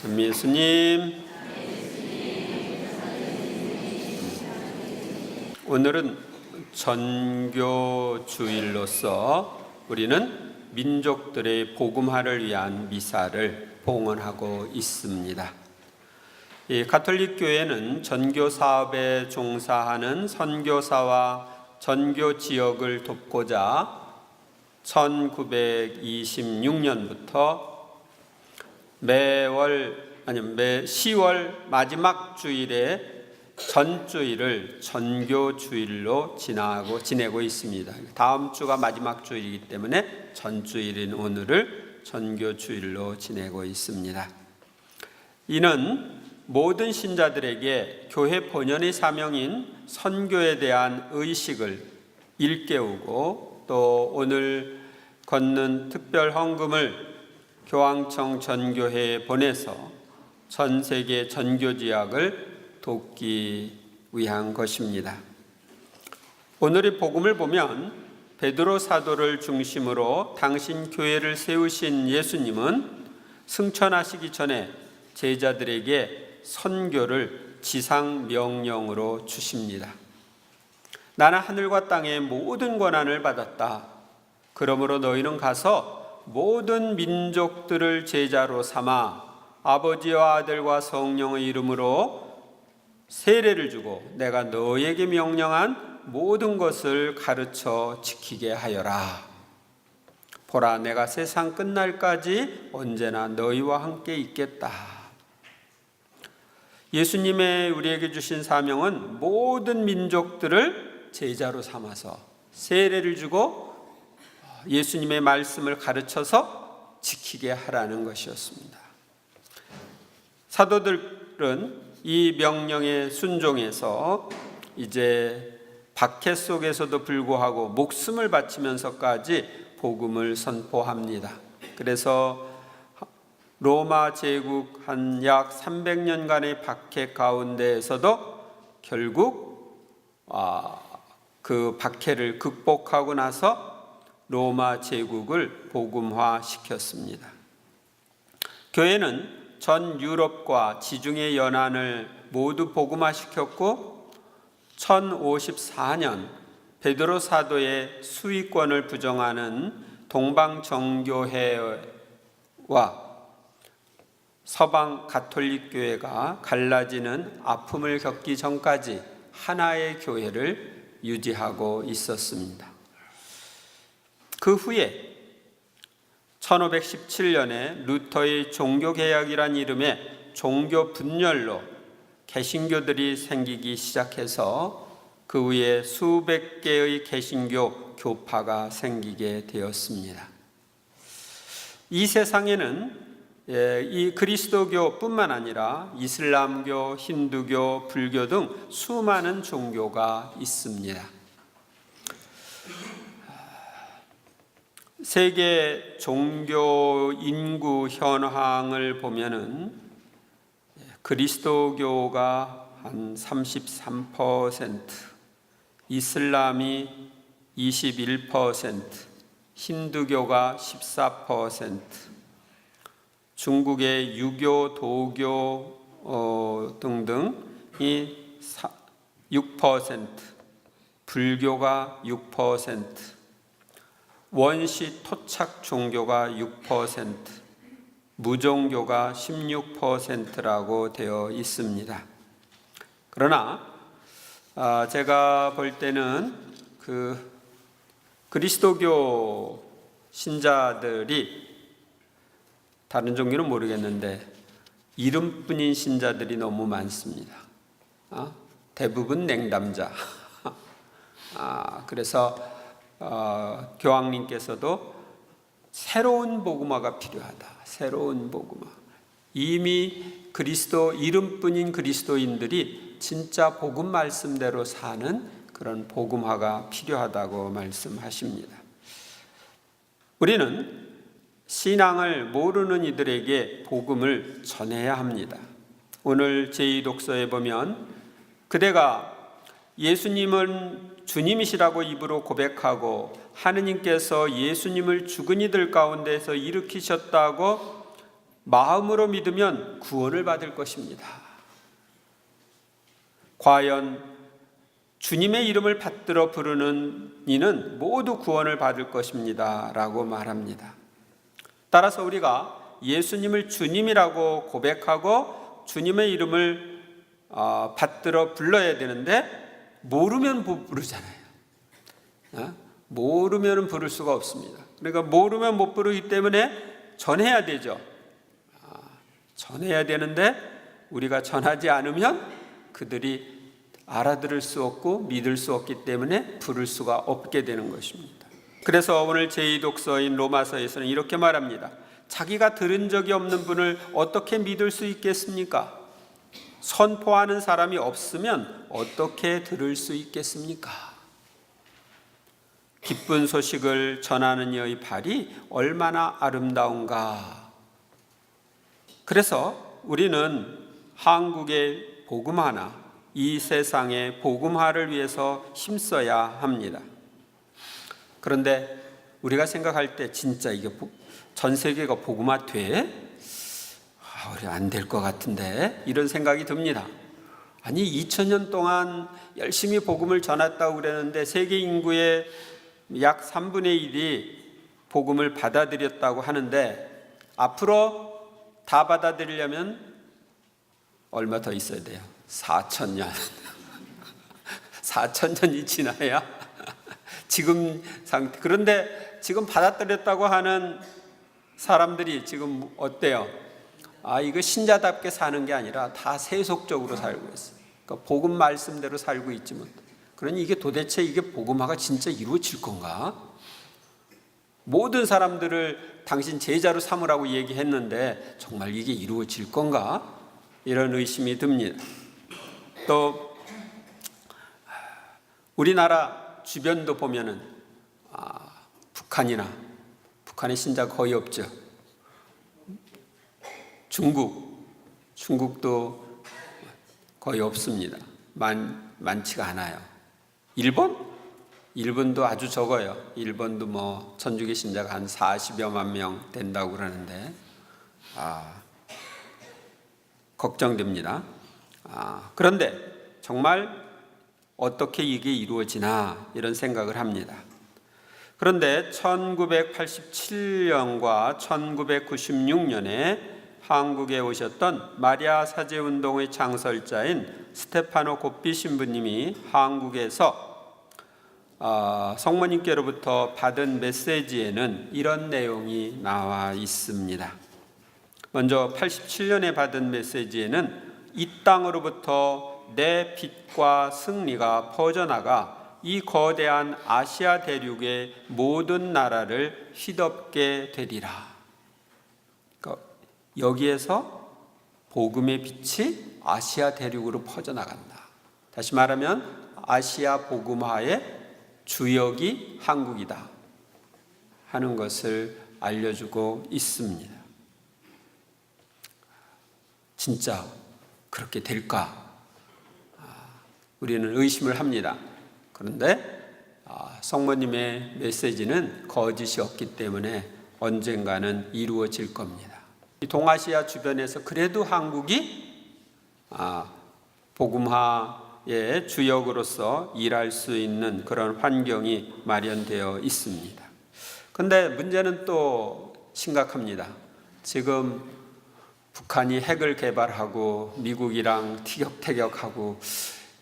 전 예수님. 오늘은 전교 주일로서 우리는 민족들의 복음화를 위한 미사를 봉헌하고 있습니다. 이 가톨릭 교회는 전교 사업에 종사하는 선교사와 전교 지역을 돕고자 1926년부터 매월 아니면 매 10월 마지막 주일에 전주일을 전교 주일로 지나고 지내고 있습니다. 다음 주가 마지막 주일이기 때문에 전주일인 오늘을 전교 주일로 지내고 있습니다. 이는 모든 신자들에게 교회 본연의 사명인 선교에 대한 의식을 일깨우고 또 오늘 걷는 특별 헌금을 교황청 전교회에 보내서 전 세계 전교 지역을 돕기 위한 것입니다. 오늘의 복음을 보면 베드로 사도를 중심으로 당신 교회를 세우신 예수님은 승천하시기 전에 제자들에게 선교를 지상 명령으로 주십니다. 나는 하늘과 땅의 모든 권한을 받았다. 그러므로 너희는 가서 모든 민족들을 제자로 삼아 아버지와 아들과 성령의 이름으로 세례를 주고 내가 너에게 명령한 모든 것을 가르쳐 지키게 하여라. 보라, 내가 세상 끝날까지 언제나 너희와 함께 있겠다. 예수님의 우리에게 주신 사명은 모든 민족들을 제자로 삼아서 세례를 주고 예수님의 말씀을 가르쳐서 지키게 하라는 것이었습니다. 사도들은 이 명령에 순종해서 이제 박해 속에서도 불구하고 목숨을 바치면서까지 복음을 선포합니다. 그래서 로마 제국 한 약 300년간의 박해 가운데에서도 결국 아, 그 박해를 극복하고 나서 로마 제국을 복음화 시켰습니다. 교회는 전 유럽과 지중해 연안을 모두 복음화 시켰고 1054년 베드로 사도의 수위권을 부정하는 동방 정교회와 서방 가톨릭 교회가 갈라지는 아픔을 겪기 전까지 하나의 교회를 유지하고 있었습니다. 그 후에 1517년에 루터의 종교개혁이란 이름의 종교 분열로 개신교들이 생기기 시작해서 그 후에 수백 개의 개신교 교파가 생기게 되었습니다. 이 세상에는 예, 이 그리스도교뿐만 아니라 이슬람교, 힌두교, 불교 등 수많은 종교가 있습니다. 세계 종교 인구 현황을 보면은 그리스도교가 한 33%, 이슬람이 21%, 힌두교가 14%, 중국의 유교, 도교 어, 등등이 6%, 불교가 6%, 원시 토착 종교가 6%, 무종교가 16%라고 되어 있습니다. 그러나 아, 제가 볼 때는 그 그리스도교 신자들이 다른 종교는 모르겠는데 이름뿐인 신자들이 너무 많습니다. 아, 대부분 냉담자. 아, 그래서 어, 교황님께서도 새로운 복음화가 필요하다. 새로운 복음화. 이미 그리스도 이름뿐인 그리스도인들이 진짜 복음 말씀대로 사는 그런 복음화가 필요하다고 말씀하십니다. 우리는 신앙을 모르는 이들에게 복음을 전해야 합니다. 오늘 제2독서에 보면 그대가 예수님은 주님이시라고 입으로 고백하고 하느님께서 예수님을 죽은 이들 가운데서 일으키셨다고 마음으로 믿으면 구원을 받을 것입니다. 과연 주님의 이름을 받들어 부르는 이는 모두 구원을 받을 것입니다. 라고 말합니다. 따라서 우리가 예수님을 주님이라고 고백하고 주님의 이름을 어, 받들어 불러야 되는데 모르면 못 부르잖아요. 어? 모르면 부를 수가 없습니다. 그러니까 모르면 못 부르기 때문에 전해야 되죠. 아, 전해야 되는데 우리가 전하지 않으면 그들이 알아들을 수 없고 믿을 수 없기 때문에 부를 수가 없게 되는 것입니다. 그래서 오늘 제2독서인 로마서에서는 이렇게 말합니다. 자기가 들은 적이 없는 분을 어떻게 믿을 수 있겠습니까? 선포하는 사람이 없으면 어떻게 들을 수 있겠습니까? 기쁜 소식을 전하는 이의 발이 얼마나 아름다운가. 그래서 우리는 한국의 복음화나 이 세상의 복음화를 위해서 힘써야 합니다. 그런데 우리가 생각할 때 진짜 이게 전 세계가 복음화 돼? 아, 우리 안될 것 같은데 이런 생각이 듭니다. 아니 2000년 동안 열심히 복음을 전했다고 그랬는데 세계 인구의 약 3분의 1이 복음을 받아들였다고 하는데 앞으로 다 받아들이려면 얼마 더 있어야 돼요? 4천년. 4천년이 지나야 지금 상태. 그런데 지금 받아들였다고 하는 사람들이 지금 어때요? 아, 이거 신자답게 사는 게 아니라 다 세속적으로 살고 있어요. 그러니까 복음 말씀대로 살고 있지 못. 그러니 이게 도대체 이게 복음화가 진짜 이루어질 건가? 모든 사람들을 당신 제자로 삼으라고 얘기했는데 정말 이게 이루어질 건가? 이런 의심이 듭니다. 또 우리나라 주변도 보면은 아, 북한이나 북한의 신자 거의 없죠. 중국 중국도 거의 없습니다. 많 많지가 않아요. 일본 일본도 아주 적어요. 일본도 뭐 천주교 신자가 한 40여만 명 된다고 그러는데 아 걱정됩니다. 아, 그런데 정말 어떻게 이게 이루어지나 이런 생각을 합니다. 그런데 1987년과 1996년에 한국에 오셨던 마리아 사제 운동의 창설자인 스테파노 고삐 신부님이 한국에서 어, 성모님께로부터 받은 메시지에는 이런 내용이 나와 있습니다. 먼저 87년에 받은 메시지에는 이 땅으로부터 내 빛과 승리가 퍼져나가 이 거대한 아시아 대륙의 모든 나라를 휘덮게 되리라. 여기에서 복음의 빛이 아시아 대륙으로 퍼져나간다. 다시 말하면 아시아 복음화의 주역이 한국이다 하는 것을 알려주고 있습니다. 진짜 그렇게 될까? 아, 우리는 의심을 합니다. 그런데 아, 성모님의 메시지는 거짓이 없기 때문에 언젠가는 이루어질 겁니다. 동아시아 주변에서 그래도 한국이 아, 복음화의 주역으로서 일할 수 있는 그런 환경이 마련되어 있습니다. 근데 문제는 또 심각합니다. 지금 북한이 핵을 개발하고 미국이랑 티격태격하고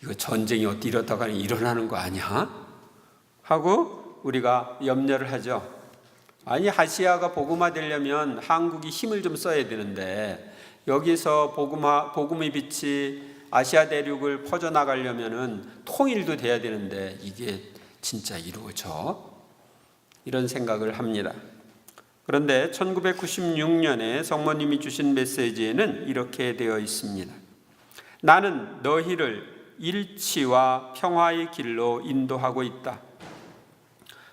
이거 전쟁이 어디 이러다가 일어나는 거 아니야? 하고 우리가 염려를 하죠. 아니 아시아가 복음화 되려면 한국이 힘을 좀 써야 되는데 여기서 복음화 복음의 빛이 아시아 대륙을 퍼져 나가려면은 통일도 돼야 되는데 이게 진짜 이루어져? 이런 생각을 합니다. 그런데 1996년에 성모님이 주신 메시지에는 이렇게 되어 있습니다. 나는 너희를 일치와 평화의 길로 인도하고 있다.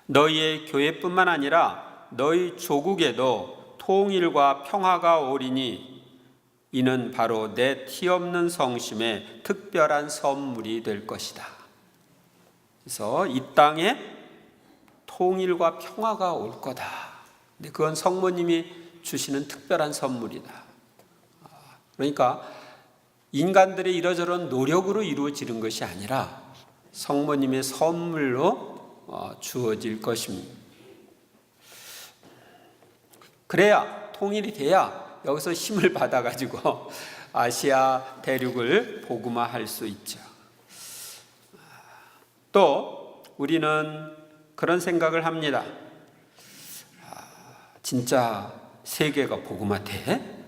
너희의 교회뿐만 아니라 너희 조국에도 통일과 평화가 오리니 이는 바로 내 티 없는 성심의 특별한 선물이 될 것이다. 그래서 이 땅에 통일과 평화가 올 거다. 근데 그건 성모님이 주시는 특별한 선물이다. 아, 그러니까 인간들의 이러저런 노력으로 이루어지는 것이 아니라 성모님의 선물로 어, 주어질 것입니다. 그래야 통일이 돼야 여기서 힘을 받아가지고 아시아 대륙을 복음화할 수 있죠. 또 우리는 그런 생각을 합니다. 아, 진짜 세계가 복음화돼?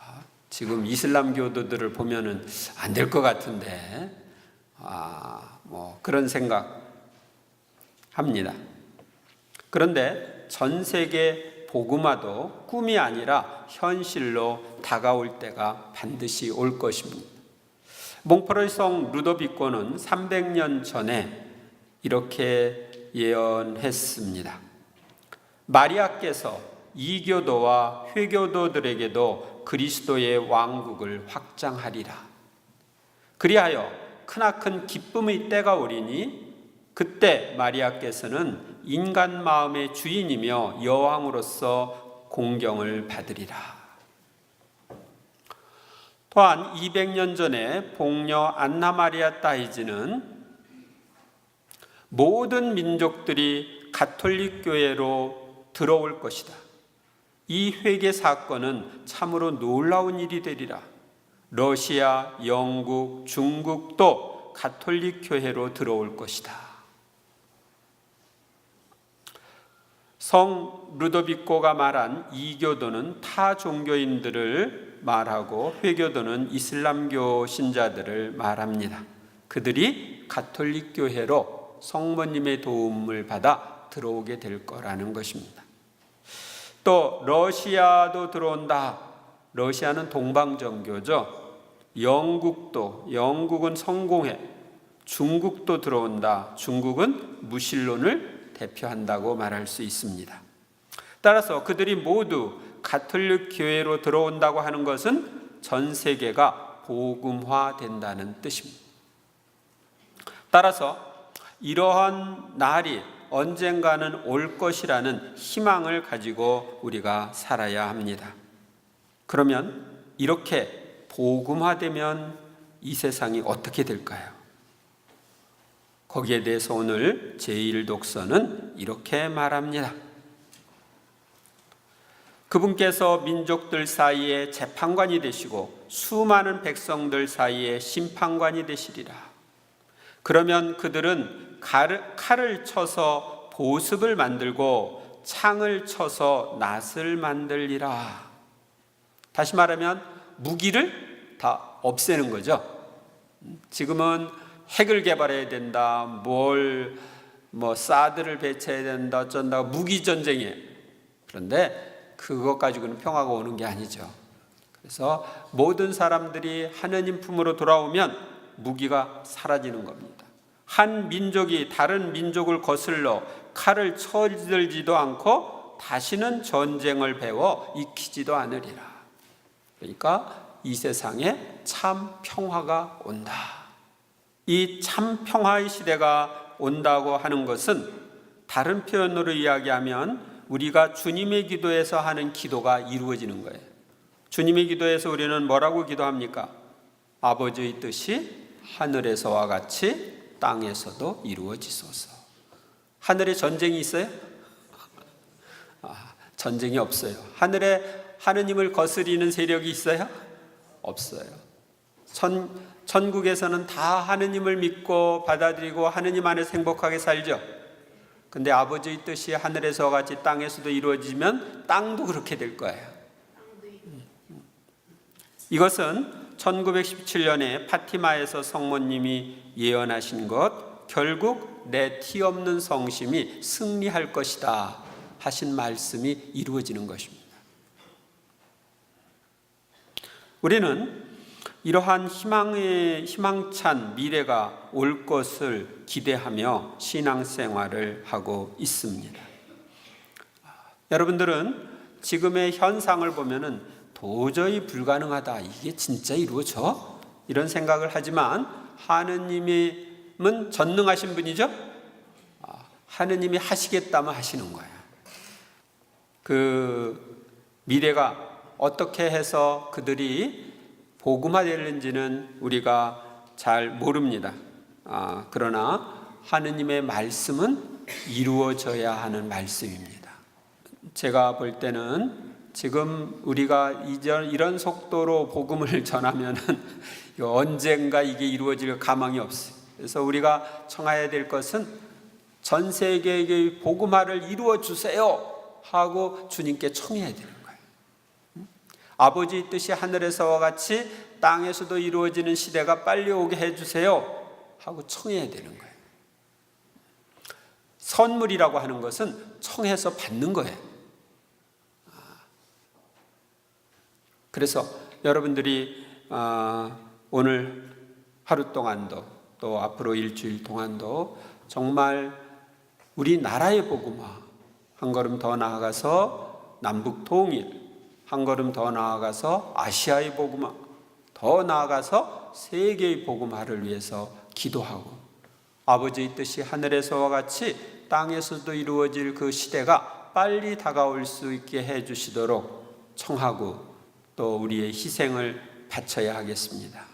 아, 지금 이슬람교도들을 보면은 안 될 것 같은데, 아, 뭐 그런 생각 합니다. 그런데 전 세계 복음화도 꿈이 아니라 현실로 다가올 때가 반드시 올 것입니다. 몽포르 성 루도비코는 300년 전에 이렇게 예언했습니다. 마리아께서 이교도와 회교도들에게도 그리스도의 왕국을 확장하리라. 그리하여 크나큰 기쁨의 때가 오리니 그때 마리아께서는 인간 마음의 주인이며 여왕으로서 공경을 받으리라. 또한 200년 전에 복녀 안나 마리아 따이지는 모든 민족들이 가톨릭 교회로 들어올 것이다. 이 회개 사건은 참으로 놀라운 일이 되리라. 러시아, 영국, 중국도 가톨릭 교회로 들어올 것이다. 성 루도비코가 말한 이교도는 타 종교인들을 말하고 회교도는 이슬람교 신자들을 말합니다. 그들이 가톨릭 교회로 성모님의 도움을 받아 들어오게 될 거라는 것입니다. 또 러시아도 들어온다. 러시아는 동방 정교죠. 영국도 영국은 성공회, 중국도 들어온다. 중국은 무신론을 대표한다고 말할 수 있습니다. 따라서 그들이 모두 가톨릭 교회로 들어온다고 하는 것은 전 세계가 복음화된다는 뜻입니다. 따라서 이러한 날이 언젠가는 올 것이라는 희망을 가지고 우리가 살아야 합니다. 그러면 이렇게 복음화되면 이 세상이 어떻게 될까요? 거기에 대해서 오늘 제1독서는 이렇게 말합니다. 그분께서 민족들 사이에 재판관이 되시고 수많은 백성들 사이에 심판관이 되시리라. 그러면 그들은 칼을 쳐서 보습을 만들고 창을 쳐서 낫을 만들리라. 다시 말하면 무기를 다 없애는 거죠. 지금은 핵을 개발해야 된다. 뭘, 뭐, 사드를 배치해야 된다. 어쩐다. 무기 전쟁이에요. 그런데 그것 가지고는 평화가 오는 게 아니죠. 그래서 모든 사람들이 하느님 품으로 돌아오면 무기가 사라지는 겁니다. 한 민족이 다른 민족을 거슬러 칼을 쳐들지도 않고 다시는 전쟁을 배워 익히지도 않으리라. 그러니까 이 세상에 참 평화가 온다. 이 참 평화의 시대가 온다고 하는 것은 다른 표현으로 이야기하면 우리가 주님의 기도에서 하는 기도가 이루어지는 거예요. 주님의 기도에서 우리는 뭐라고 기도합니까? 아버지의 뜻이 하늘에서와 같이 땅에서도 이루어지소서. 하늘에 전쟁이 있어요? 아, 전쟁이 없어요. 하늘에 하느님을 거스리는 세력이 있어요? 없어요. 천, 천국에서는 다 하느님을 믿고 받아들이고 하느님 안에서 행복하게 살죠. 근데 아버지의 뜻이 하늘에서 같이 땅에서도 이루어지면 땅도 그렇게 될 거예요. 이것은 1917년에 파티마에서 성모님이 예언하신 것, 결국 내 티 없는 성심이 승리할 것이다 하신 말씀이 이루어지는 것입니다. 우리는 이러한 희망의 희망찬 미래가 올 것을 기대하며 신앙생활을 하고 있습니다. 여러분들은 지금의 현상을 보면은 도저히 불가능하다. 이게 진짜 이루어져? 이런 생각을 하지만 하느님은 전능하신 분이죠? 하느님이 하시겠다면 하시는 거예요. 그 미래가 어떻게 해서 그들이 복음화되는지는 우리가 잘 모릅니다. 아, 그러나 하느님의 말씀은 이루어져야 하는 말씀입니다. 제가 볼 때는 지금 우리가 이전 이런 속도로 복음을 전하면은 이거 언젠가 이게 이루어질 가망이 없어요. 그래서 우리가 청해야 될 것은 전 세계의 복음화를 이루어 주세요 하고 주님께 청해야 거예요. 음? 아버지 뜻이 하늘에서와 같이 땅에서도 이루어지는 시대가 빨리 오게 해 주세요 하고 청해야 되는 거예요. 선물이라고 하는 것은 청해서 받는 거예요. 그래서 여러분들이 아, 오늘 하루 동안도 또 앞으로 일주일 동안도 정말 우리 나라의 복음화 한 걸음 더 나아가서 남북 통일 한 걸음 더 나아가서 아시아의 복음화 더 나아가서 세계의 복음화를 위해서 기도하고 아버지의 뜻이 하늘에서와 같이 땅에서도 이루어질 그 시대가 빨리 다가올 수 있게 해 주시도록 청하고 또 우리의 희생을 바쳐야 하겠습니다.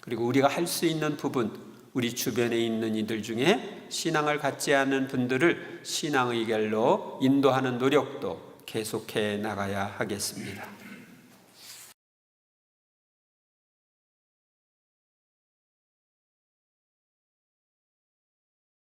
그리고 우리가 할 수 있는 부분, 우리 주변에 있는 이들 중에 신앙을 갖지 않은 분들을 신앙의 길로 인도하는 노력도 계속해 나가야 하겠습니다.